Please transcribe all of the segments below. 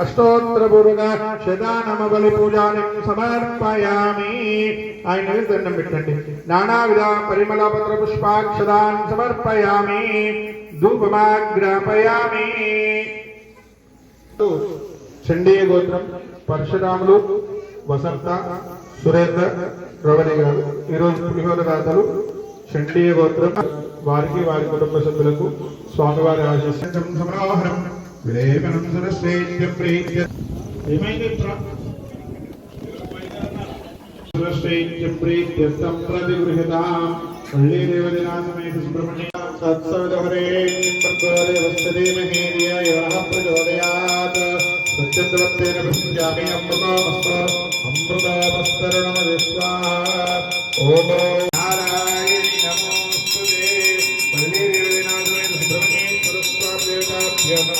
అష్టోత్తరపూర్వక శతానమబలి పూజాని సమర్పయామి. ఆయన దండం పెట్టండి. నానావిధ పరిమళ పత్ర పుష్పాక్షదాన్ సమర్పయామి. ధూపమాగ్రాపయామి చండీయ గోత్రం పరశురాములు వసంత సురేంద్ర రవణి గారు. ఈరోజు పులిహోర దాతలు చండీయ గోత్రం వారికి వారి కుటుంబ సభ్యులకు స్వామివారి ఆశీస్సం വിലേപനം സുരശ്രേഷ്ഠ പ്രീത്യ സുരശ്രേഷ്ഠ പ്രീത്യർത്ഥം പ്രതിഗൃഹിതാം പള്ളീദേവദിനാഥമേത് സുബ്രഹ്മണ്യ സത്സവതഹരേ പ്രചോദയമേ ധിയ പ്രചോദയാത് സത്യന്തവത്തേന പ്രസിദ്ധ്യാമി അമൃതാമസ്ത അമൃതാമസ്തരണമതിസ്വാ ഓമോ നാരായണ നമോസ്തുതേ പള്ളീദേവദിനാഥമേത് സുബ്രഹ്മണ്യേശ്വരസ്വാദേവതാഭ്യമ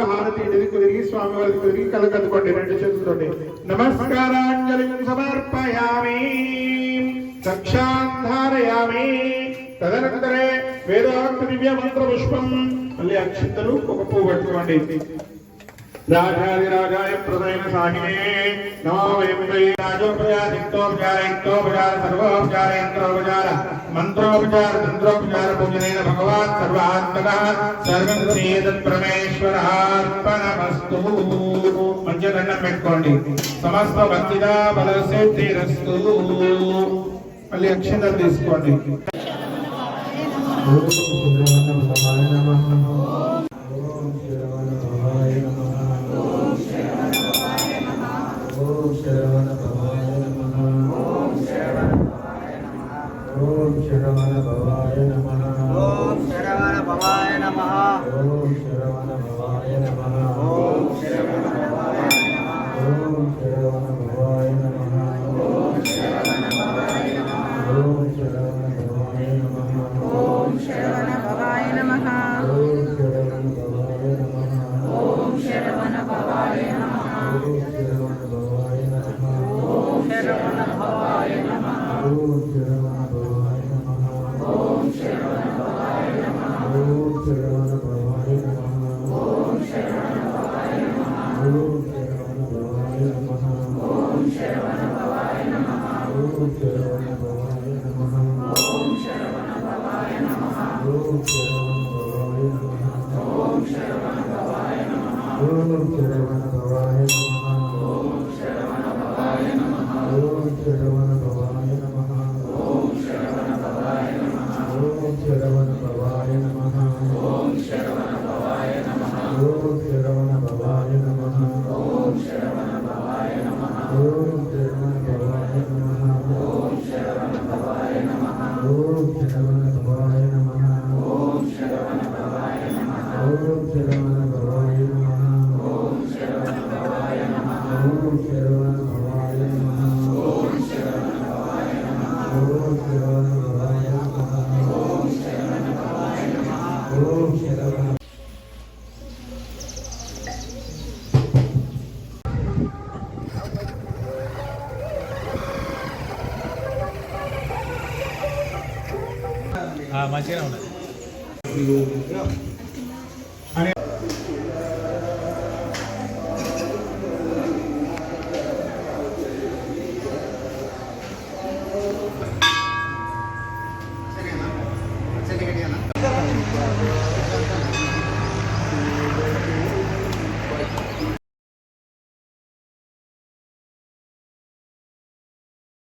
కూడా హారతి ఎదుగు తిరిగి స్వామి వారికి తిరిగి కలకద్దుకోండి రెండు చేతులతోటి. నమస్కారాంజలి సమర్పయామి రక్షాంధారయామి తదనంతరే వేదోక్త దివ్య మంత్ర పుష్పం మళ్ళీ అక్షింతలు ఒక పువ్వు పట్టుకోండి. राजाधिराजाय प्रदयन साहिने नमो वयं वै राजोपचारिक्तोपचारिक्तोपचार सर्वोपचारेन्द्रोपचार मन्त्रोपचार तन्त्रोपचार पूजनेन भगवान् सर्वात्मकः सर्वमेतत्परमेश्वरः अर्पणमस्तु मञ्चदण्डं పెట్టుకోండి సమస్త భక్తిద బల సిద్ధిరస్తు మళ్ళీ అక్షంతలు తీసుకోండి ఓం సుబ్రహ్మణ్యం సమాయ నమః శ్రీరామనాయ నమః. ఓం శరవణ భవాయ నమః. ఓం శ్రీరామనాయ నమః. ఓం శరవణ భవాయ నమః. ఓం శ్రీరామనాయ నమః. ఓం శరవణ భవాయ నమః. ఓం శ్రీరామనాయ నమః. ఓం శరవణ భవాయ నమః. ఓం Gracias. మంచిగానే ఉన్నది i